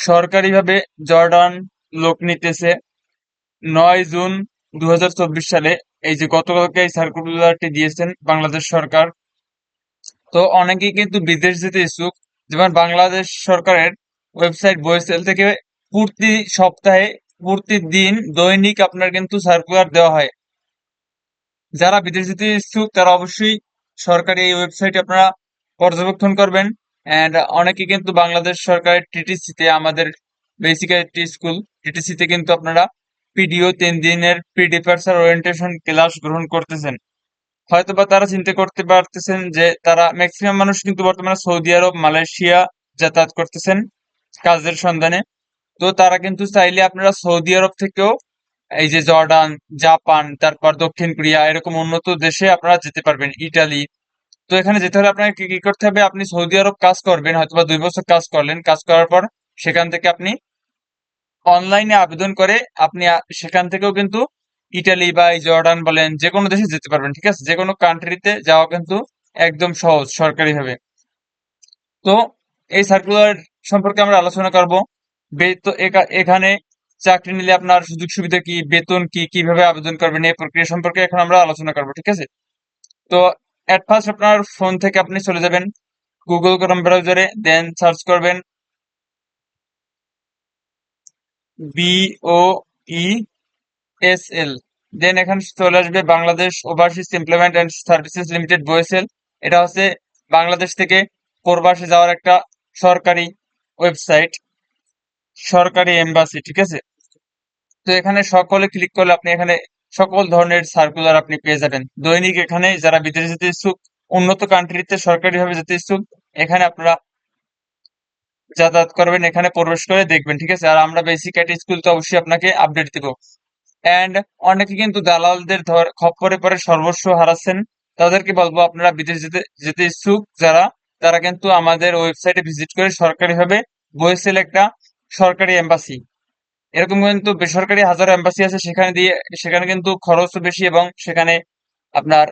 সরকারিভাবে জর্ডান লোক নিতেছে। নয় জুন দু হাজার চব্বিশ সালে এই যে গতকালকে এই সার্কুলারটি দিয়েছেন বাংলাদেশ সরকার। তো অনেকেই কিন্তু বিদেশ যেতে ইচ্ছুক। যেমন বাংলাদেশ সরকারের ওয়েবসাইট বয়েসেল থেকে প্রতি সপ্তাহে প্রতিদিন দৈনিক আপনার কিন্তু সার্কুলার দেওয়া হয়। যারা বিদেশ যেতে ইচ্ছুক তারা অবশ্যই সরকারি এই ওয়েবসাইট আপনারা পর্যবেক্ষণ করবেন। এন্ড অনেকে কিন্তু বাংলাদেশ সরকারের টিটিসিতে আমাদের বেসিক আইটি স্কুল টিটিসিতে কিন্তু আপনারা পিডিও তিন দিনের প্রিডিফার্সার ওরিয়েন্টেশন ক্লাস গ্রহণ করতেছেন। হয়তোবা তারা চিন্তা করতে পারতেছেন যে তারা ম্যাক্সিমাম মানুষ কিন্তু বর্তমানে সৌদি আরব, মালয়েশিয়া যাতায়াত করতেছেন কাজের সন্ধানে। তো তারা কিন্তু চাইলে আপনারা সৌদি আরব থেকেও এই যে জর্ডান, জাপান, তারপর দক্ষিণ কোরিয়া এরকম উন্নত দেশে আপনারা যেতে পারবেন। ইটালি তো এখানে যেতে হলে আপনাকে কি করতে হবে? আপনি সৌদি আরব কাজ করবেন, হয়তোবা দুই বছর কাজ করলেন। কাজ করার পর সেখান থেকে আপনি অনলাইনে আবেদন করে আপনি সেখান থেকেও কিন্তু ইটালি বা জর্ডান বলেন যে কোনো দেশে যেতে পারবেন, ঠিক আছে? যে কোনো কান্ট্রিতে যাওয়া কিন্তু একদম সহজ, সরকারিভাবে। তো এই সার্কুলার সম্পর্কে আমরা আলোচনা করব। তো এখানে চাকরি নিলে আপনার সুযোগ সুবিধা কি? বেতন কি? কীভাবে আবেদন করবেন? এই প্রক্রিয়া সম্পর্কে এখন আমরা আলোচনা করব, ঠিক আছে? তো এট ফার্স্ট আপনার ফোন থেকে আপনি চলে যাবেন গুগল ক্রোম ব্রাউজারে দেন সার্চ করবেন B O E S L then এখানে চলে আসবে Bangladesh overseas employment and services limited BOESL এটা হচ্ছে বাংলাদেশ থেকে প্রবাসে যাওয়ার একটা সরকারি ওয়েবসাইট সরকারি এম্বাসি ঠিক আছে? তো এখানে সকলে ক্লিক করলে আপনি এখানে সকল ধরনের সার্কুলার আপনি পেয়ে যাবেন। দৈনিক এখানে যারা বিদেশে যেতে ইচ্ছুক, উন্নত কান্ট্রিতে সরকারিভাবে যেতে ইচ্ছুক, এখানে আপনারা যাতায়াত করবেন, এখানে প্রবেশ করে দেখবেন, ঠিক আছে? আর আমরা বেসিক এট স্কুল তো অবশ্যই আপনাকে আপডেট দিব। এন্ড অনেকে কিন্তু দালালদের ধর খপ্পরে পরে সর্বস্ব হারাচ্ছেন। তাদেরকে বলব, আপনারা বিদেশ যেতে যেতে ইচ্ছুক যারা, তারা কিন্তু আমাদের ওয়েবসাইটে ভিজিট করে সরকারিভাবে বয়েসেল একটা সরকারি এম্বাসি এরকম কিন্তু বেসরকারি হাজারো এম্বাসি আছে, সেখানে দিয়ে, সেখানে কিন্তু খরচও বেশি এবং সেখানে আপনার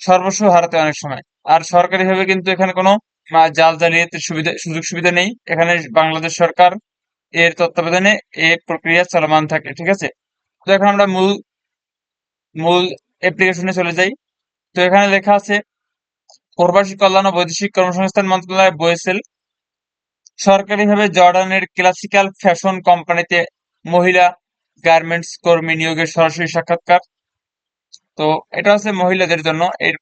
সর্বস্ব হারাতে অনেক সময়। আর সরকারিভাবে কিন্তু এখানে কোনো জাল জালিয়াতির সুবিধা, সুযোগ সুবিধা নেই। এখানে বাংলাদেশ সরকার এর তত্ত্বাবধানে এই প্রক্রিয়া চলমান থাকে, ঠিক আছে? তো এখন আমরা মূল মূল অ্যাপ্লিকেশনে চলে যাই। তো এখানে লেখা আছে, প্রবাসী কল্যাণ ও বৈদেশিক কর্মসংস্থান মন্ত্রণালয়, বয়েসেল। সরকারিভাবে জর্ডানের ক্লাসিক্যাল ফ্যাশন কোম্পানিতে মহিলা গার্মেন্টস কর্মী নিয়োগের সরাসরি সাক্ষাৎকার। তো এটা হচ্ছে মহিলাদের জন্য। এর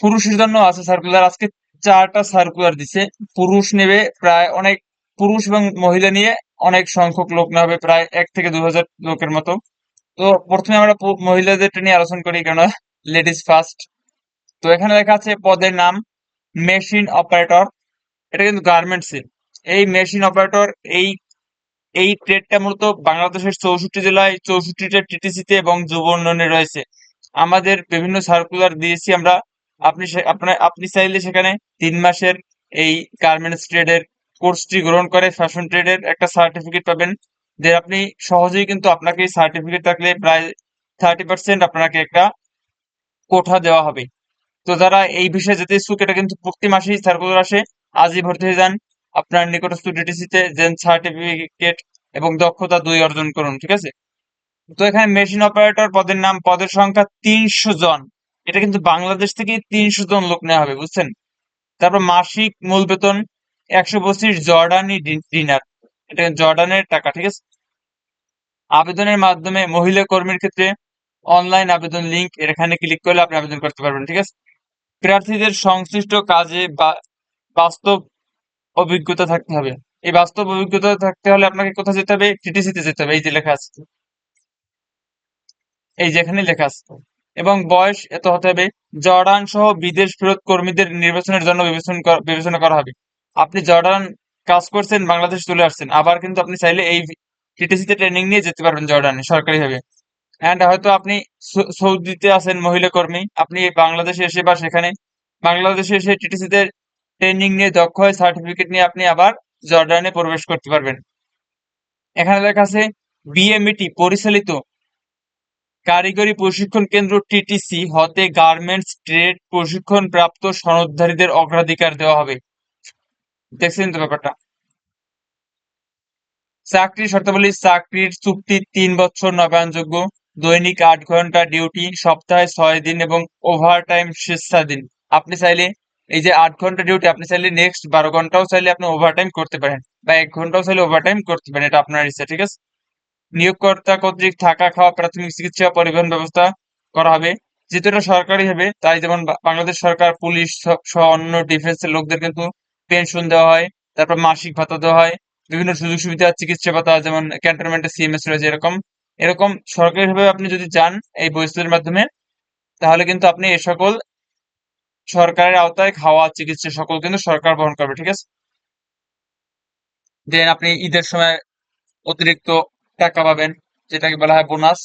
পুরুষের জন্য আছে সার্কুলার আজকে চারটা সার্কুলার দিছে। পুরুষ নেবে প্রায় অনেক, পুরুষ এবং মহিলা নিয়ে অনেক সংখ্যক লোক হবে, প্রায় এক থেকে দু হাজার লোকের মতো। তো প্রথমে আমরা মহিলাদের নিয়ে আলোচনা করি কেন লেডিস ফার্স্ট তো এখানে লেখা আছে পদের নাম মেশিন অপারেটর এটা কিন্তু গার্মেন্টস এই মেশিন অপারেটর এই এই ট্রেডটা মূলত বাংলাদেশের চৌষট্টি জেলায়, চৌষট্টিটা টিটিসিতে এবং যুব উন্নয়নে রয়েছে। আমাদের বিভিন্ন সার্কুলার দিয়েছি আমরা। আপনি আপনার, আপনি চাইলে সেখানে তিন মাসের এই গার্মেন্টস ট্রেডের কোর্সটি গ্রহণ করে ফ্যাশন ট্রেডের একটা সার্টিফিকেট পাবেন। যে আপনি সহজেই কিন্তু আপনাকে সার্টিফিকেট থাকলে প্রায় থার্টি পার্সেন্ট আপনাকে একটা কোঠা দেওয়া হবে। তো যারা এই বিষয়ে যেতে ইচ্ছুক, এটা কিন্তু প্রতি মাসেই সার্কুলার আসে। আজই ভর্তি হয়ে যান। আপনার নিকটস্থ ডিটিসিতে দেন সার্টিফিকেট এবং দক্ষতা দুই অর্জন করুন, ঠিক আছে? তো এখানে মেশিন অপারেটর পদের নাম, পদের সংখ্যা তিনশো জন। এটা কিন্তু বাংলাদেশ থেকে তিনশো জন লোক নেওয়া হবে, বুঝছেন? তারপর মাসিক মূল বেতন একশো পঁচিশ, জর্ডানি ডিনার। এটা জর্ডানের টাকা, ঠিক আছে? আবেদনের মাধ্যমে মহিলা কর্মীর ক্ষেত্রে অনলাইন আবেদন লিংক এখানে ক্লিক করলে আপনি আবেদন করতে পারবেন, ঠিক আছে? প্রার্থীদের সংশ্লিষ্ট কাজে বা, বাস্তব অভিজ্ঞতা থাকতে হবে। এই বাস্তব অভিজ্ঞতা থাকতে হলে আপনাকে কোথায় যেতে হবে? টিটিসিতে যেতে হবে। এই যে লেখা আছে। এই যেখানে লেখা আছে। এবং বয়স এত হতে হবে। জর্ডান সহ বিদেশ ফেরত কর্মীদের নির্বাচনের জন্য বিবেচনা করা- হবে। আপনি জর্ডান কাজ করছেন, বাংলাদেশ চলে আসছেন। আবার কিন্তু আপনি চাইলে এই টিটিসিতে ট্রেনিং নিয়ে যেতে পারবেন জর্ডানে সরকারিভাবে। অ্যান্ড হয়তো আপনি সৌদিতে আছেন মহিলা কর্মী। আপনি বাংলাদেশে এসে বা সেখানে বাংলাদেশে এসে টিটিসিতে ট্রেনিং নিয়ে দক্ষ হয়ে সার্টিফিকেট নিয়ে আপনি আবার জর্ডানে প্রবেশ করতে পারবেন। এখানে লেখা আছে বিএমইটি পরিচালিত কারিগরি প্রশিক্ষণ কেন্দ্র টিটিসি হতে গার্মেন্টস ট্রেড প্রশিক্ষণ প্রাপ্ত সনদধারীদের অগ্রাধিকার দেওয়া হবে। দেখছেন তো ব্যাপারটা? চাকরির শর্তাবলী, চাকরির চুক্তি তিন বছর নবায়নযোগ্য, দৈনিক আট ঘণ্টা ডিউটি সপ্তাহে ছয় দিন এবং ওভারটাইম স্বেচ্ছাদিন আপনি চাইলে এই যে আট ঘণ্টা ডিউটি আপনি চাইলে নেক্সট বারো ঘন্টাও চাইলে আপনি ওভারটাইম করতে পারেন বা এক ঘন্টাও চাইলে ওভারটাইম করতে পারেন, এটা আপনার ইচ্ছা, ঠিক আছে? নিয়োগকর্তা কর্তৃক থাকা খাওয়া, প্রাথমিক চিকিৎসা, পরিবহন ব্যবস্থা করা হবে। যেহেতু এটা সরকারি হবে, তাই যেমন বাংলাদেশ সরকার, পুলিশ সহ অন্য ডিফেন্সের লোকদের কিন্তু পেনশন দেওয়া হয়, তারপর মাসিক ভাতা দেওয়া হয়, বিভিন্ন সুযোগ সুবিধা, চিকিৎসা ভাতা, যেমন ক্যান্টনমেন্টে সিএমএস রয়েছে, এরকম। এরকম সরকারিভাবে আপনি যদি যান এই বৈশ্বিকের মাধ্যমে, তাহলে কিন্তু আপনি এ সকল সরকারের আওতায় খাওয়া, চিকিৎসা সকল কিন্তু সরকার বহন করবে, ঠিক আছে? দেন আপনি ঈদের সময় অতিরিক্ত টাকা পাবেন, যেটাকে বলা হয় বোনাস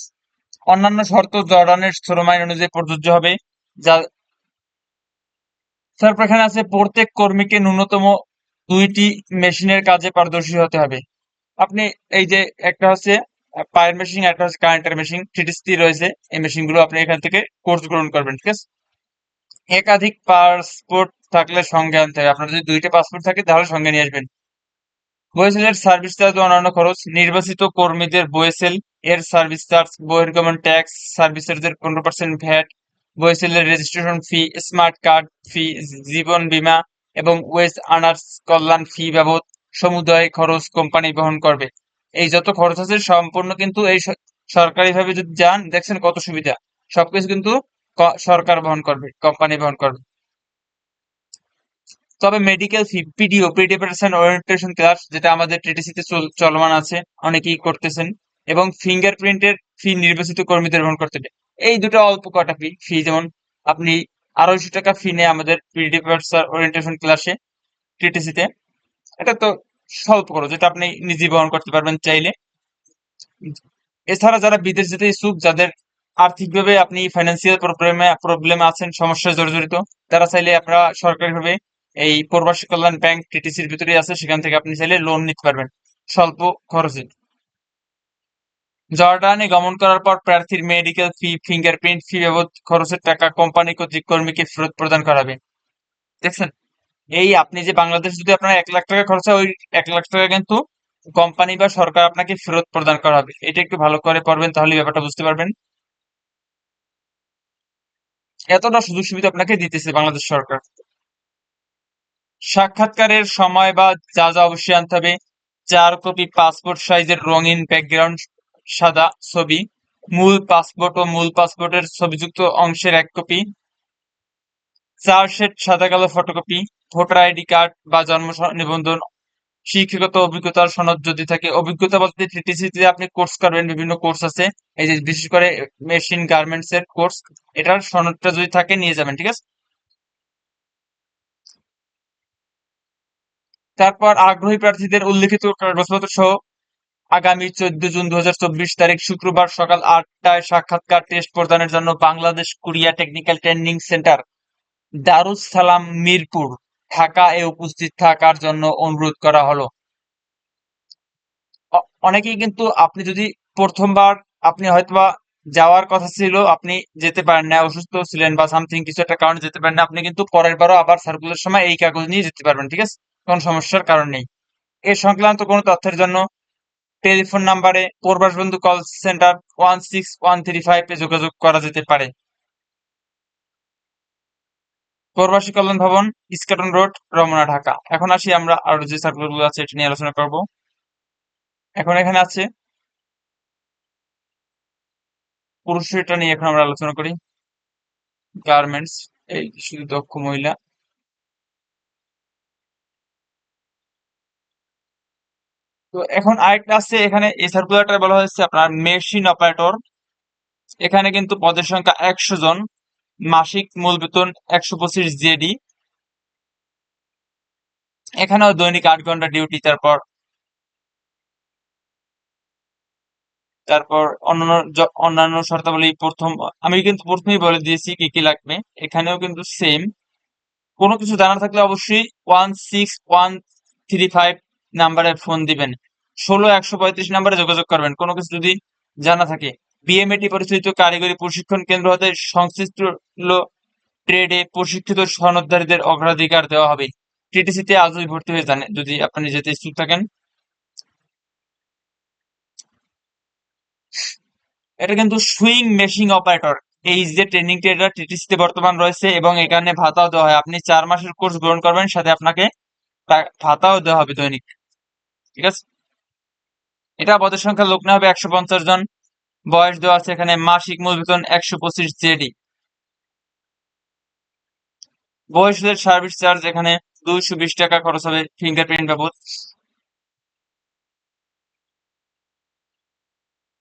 অন্যান্য শর্ত জর্ডানের শ্রম আইন অনুযায়ী প্রযোজ্য হবে, যা তারপর এখানে আছে প্রত্যেক কর্মীকে ন্যূনতম দুইটি মেশিনের কাজে পারদর্শী হতে হবে। আপনি এই যে একটা হচ্ছে পায়ের মেশিন একটা হচ্ছে কারেন্টের মেশিন থ্রিটি রয়েছে, এই মেশিনগুলো আপনি এখান থেকে কোর্স গ্রহণ করবেন, ঠিক আছে? একাধিক পাসপোর্ট থাকলে সঙ্গে আনতে হবে। আপনার যদি দুইটা পাসপোর্ট থাকে, তাহলে সঙ্গে নিয়ে আসবেন। বয়েসেলের সার্ভিস চার্জ অন্যান্য খরচ। নির্বাচিত কর্মীদের বয়েসেল এর সার্ভিস চার্জ বহির্গমন ট্যাক্স সার্ভিসের পনেরো percent VAT বয়েসেলের registration fee smart card fee জীবন বীমা এবং ওয়েস্ট আনার্স কল্যাণ ফি বাবদ সমুদয় খরচ কোম্পানি বহন করবে। এই যত খরচ আছে, সম্পূর্ণ কিন্তু এই সরকারিভাবে যদি যান, দেখছেন কত সুবিধা। সবকিছু কিন্তু সরকার বহন করবে কোম্পানি বহন করবে। তবে medical fee PDO predeparture orientation class যেটা আমাদের টিটিসিতে চলমান আছে, অনেকেই করতেছেন, এবং ফিঙ্গারপ্রিন্টের ফি নির্বাচিত কর্মীদের বহন করতে হবে। এই দুটো অল্প কটা ফি ফি যেমন আপনি আড়াইশো টাকা ফি নেয় আমাদের প্রিডিপারেশন ওরিয়েন্টেশন ক্লাসে টিটিসিতে এটা তো স্বল্প করো যেটা আপনি নিজে বহন করতে পারবেন চাইলে। এছাড়া যারা বিদেশ যেতে ইচ্ছুক, যাদের আর্থিকভাবে আপনি ফাইন্যান্সিয়াল প্রবলেমে প্রবলেমে আছেন, সমস্যায় জর্জরিত, তারা চাইলে আপনারা সরকারিভাবে এই প্রবাসী কল্যাণ ব্যাংক টিটিসির ভিতরে আছে, সেখান থেকে আপনি চাইলে লোন নিতে পারবেন, স্বল্প খরচে। জর্ডানে গমন করার পর প্রার্থীর মেডিকেল ফি ফিঙ্গারপ্রিন্ট ফি বাবদ খরচের টাকা কোম্পানি কর্তৃক কর্মীকে ফেরত প্রদান করাবে। দেখছেন? এই আপনি যে বাংলাদেশ যদি আপনার এক লাখ টাকা খরচ হয় ওই এক লাখ টাকা কিন্তু কোম্পানি বা সরকার আপনাকে ফেরত প্রদান করা হবে এটা একটু ভালো করে পড়বেন তাহলে ব্যাপারটা বুঝতে পারবেন। এতটা সুযোগ সুবিধা আপনাকে দিতেছে বাংলাদেশ সরকার। সাক্ষাৎকারের সময় বা যা যা অবশ্যই আনতে হবে, চার কপি পাসপোর্ট সাইজের রঙিন ব্যাকগ্রাউন্ড সাদা ছবি, মূল পাসপোর্ট ও মূল পাসপোর্টের ছবিযুক্ত অংশের এক কপি, চার সেট সাদা কালো ফটোকপি ভোটার আইডি কার্ড বা জন্ম নিবন্ধন শিক্ষাগত অভিজ্ঞতার সনদ যদি থাকে অভিজ্ঞতা বলতে টিটিসিতে আপনি কোর্স করবেন, বিভিন্ন কোর্স আছে, এই যে বিশেষ করে মেশিন গার্মেন্টস এর কোর্স এটার সনদটা যদি থাকে, নিয়ে যাবেন, ঠিক আছে? তারপর আগ্রহী প্রার্থীদের উল্লেখিত কাগজপত্র সহ আগামী চোদ্দ জুন দু হাজার চব্বিশ তারিখ শুক্রবার সকাল আটটায় সাক্ষাৎকার টেস্ট প্রদানের জন্য Bangladesh Korea technical training centre Darus Salam Mirpur. Dhaka এ উপস্থিত থাকার জন্য অনুরোধ করা হলো। অনেকেই কিন্তু আপনি যদি প্রথমবার আপনি হয়তোবা যাওয়ার কথা ছিল, আপনি যেতে পারেন না, অসুস্থ ছিলেন বা সামথিং কিছু একটা কারণে যেতে পারেন না, আপনি কিন্তু পরের বারও আবার সার্কুলার সময় এই কাগজ নিয়ে যেতে পারবেন, ঠিক আছে? কোনো সমস্যার কারণ নেই। এ সংক্রান্ত কোনো তথ্যের জন্য টেলিফোন নাম্বারে প্রবাস বন্ধু call centre one six one three ফাইভে যোগাযোগ করা যেতে পারে। প্রবাসী কল্যাণ ভবন, ইস্কাটন রোড, রমনা, ঢাকা। এখন আসি আমরা আরও যে সার্কুলারগুলো আছে, এটা নিয়ে আলোচনা করব। এখন এখানে আছে পুরুষেরটা নিয়ে এখন আমরা আলোচনা করি। গার্মেন্টস এই শুধু দক্ষ মহিলা। তো এখন আরেকটা আছে, এখানে এই সার্কুলারটা বলা হয়েছে আপনার মেশিন অপারেটর এখানে কিন্তু পদের সংখ্যা একশো জন। মাসিক মূল বেতন একশো পঁচিশ জেডি। এখানেও দৈনিক আট ঘণ্টা ডিউটি তারপর তারপর অন্যান্য অন্যান্য শর্তাবলী প্রথম, আমি কিন্তু প্রথমেই বলে দিয়েছি কি কি লাগবে। এখানেও কিন্তু সেম কোনো কিছু জানা থাকলে অবশ্যই one six one three five নাম্বারে ফোন দিবেন। ষোলো একশো পঁয়ত্রিশ নাম্বারে যোগাযোগ করবেন। কোনো কিছু যদি জানা থাকে বিএমএটি পরিচালিত কারিগরি প্রশিক্ষণ কেন্দ্র হতে সংশ্লিষ্ট ট্রেডে প্রশিক্ষিত সনদধারীদের অগ্রাধিকার দেওয়া হবে। টিটিসিতে আজই ভর্তি হয়ে জানে যদি আপনি যেতে ইচ্ছুক থাকেন। এটা কিন্তু সুইং মেশিং অপারেটর। এই যে ট্রেনিংটা এটা টিটিসিতে বর্তমান রয়েছে এবং এখানে ভাতাও দেওয়া হয়। আপনি চার মাসের কোর্স গ্রহণ করবেন, সাথে আপনাকে ভাতাও দেওয়া হবে দৈনিক। ঠিক আছে? এটা পদের সংখ্যা লোক নেওয়া হবে একশো পঞ্চাশ জন। বয়স দেওয়া আছে এখানে মাসিক মূল বেতন একশো পঁচিশ জেডি। বয়সের সার্ভিস চার্জ এখানে দুইশো বিশ টাকা খরচ হবে ফিঙ্গারপ্রিন্ট বাবদ।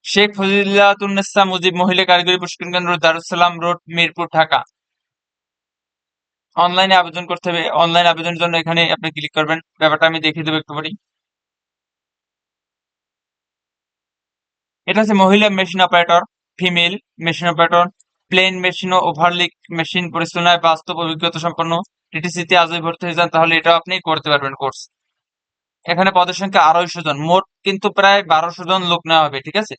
শেখ ফজিলাতুন্নেসা মুজিব মহিলা কারিগরি প্রশিক্ষণ কেন্দ্র দারুসালাম রোড, মিরপুর, ঢাকা। অনলাইনে আবেদন করতে হবে। অনলাইন আবেদনের জন্য এখানে আপনি ক্লিক করবেন। ব্যাপারটা আমি দেখিয়ে দেবো একটু পরে এটা হচ্ছে মহিলা machine operator, female machine operator, plain machine ও ওভারলিক মেশিন পরিচালনায় বাস্তব অভিজ্ঞতা সম্পন্ন টিটিসিতে আজই ভর্তি হয়ে যান, তাহলে এটা আপনি করতে পারবেন কোর্স। এখানে পদের সংখ্যা আড়াইশো জন, মোট কিন্তু প্রায় বারোশো জন লোক নেওয়া হবে, ঠিক আছে?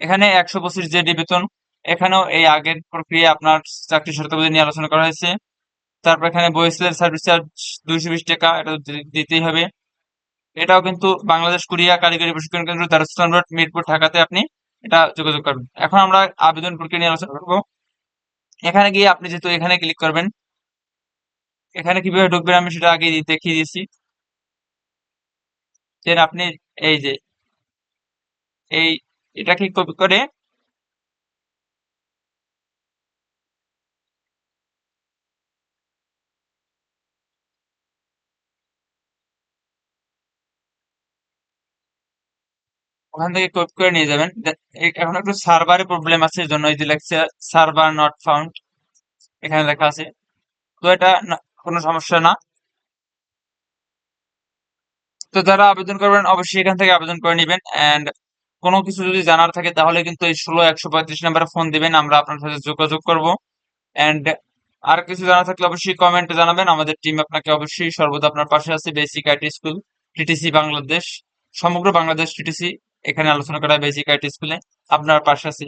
এখানে একশো পঁচিশ জেডি বেতন, এখানেও এই আগের প্রক্রিয়া আপনার চাকরি শর্তাবলী নিয়ে আলোচনা করা হয়েছে। তারপর এখানে বয়েসেলের সার্ভিস চার্জ দুইশো বিশ টাকা, এটা দিতেই হবে। এটাও কিন্তু বাংলাদেশ, কোরিয়া কারিগরি প্রশিক্ষণ কেন্দ্র দারুস্তান রোড, মিরপুর, ঢাকাতে আপনি এটা যোগাযোগ করবেন। এখন আমরা আবেদন প্রক্রিয়া নিয়ে আলোচনা করব। এখানে গিয়ে আপনি যেহেতু এখানে ক্লিক করবেন, এখানে কীভাবে ঢুকবেন আমি সেটা আগে দেখিয়ে দিয়েছি। আপনি এই যে, এই এটা ক্লিক করে ওখান থেকে কপি করে নিয়ে যাবেন। এখন একটু সার্ভারে প্রবলেম আছে জন্য এই যে লেখছে সার্ভার নট ফাউন্ড এখানে লেখা আছে। তো এটা কোনো সমস্যা না। তো যারা আবেদন করবেন, অবশ্যই এখান থেকে আবেদন করে নেবেন। এন্ড কোনো কিছু যদি জানার থাকে, তাহলে কিন্তু এই ষোলো, একশো পঁয়ত্রিশ নাম্বারে ফোন দিবেন, আমরা আপনার সাথে যোগাযোগ করব। এন্ড আর কিছু জানা থাকলে অবশ্যই কমেন্টে জানাবেন। আমাদের টিম আপনাকে অবশ্যই সর্বদা আপনার পাশে আছে। Basic IT school TTC Bangladesh সমগ্র বাংলাদেশ টিটিসি এখানে আলোচনা করা বেসিক আইটি স্কুলে আপনার পাশে আছে।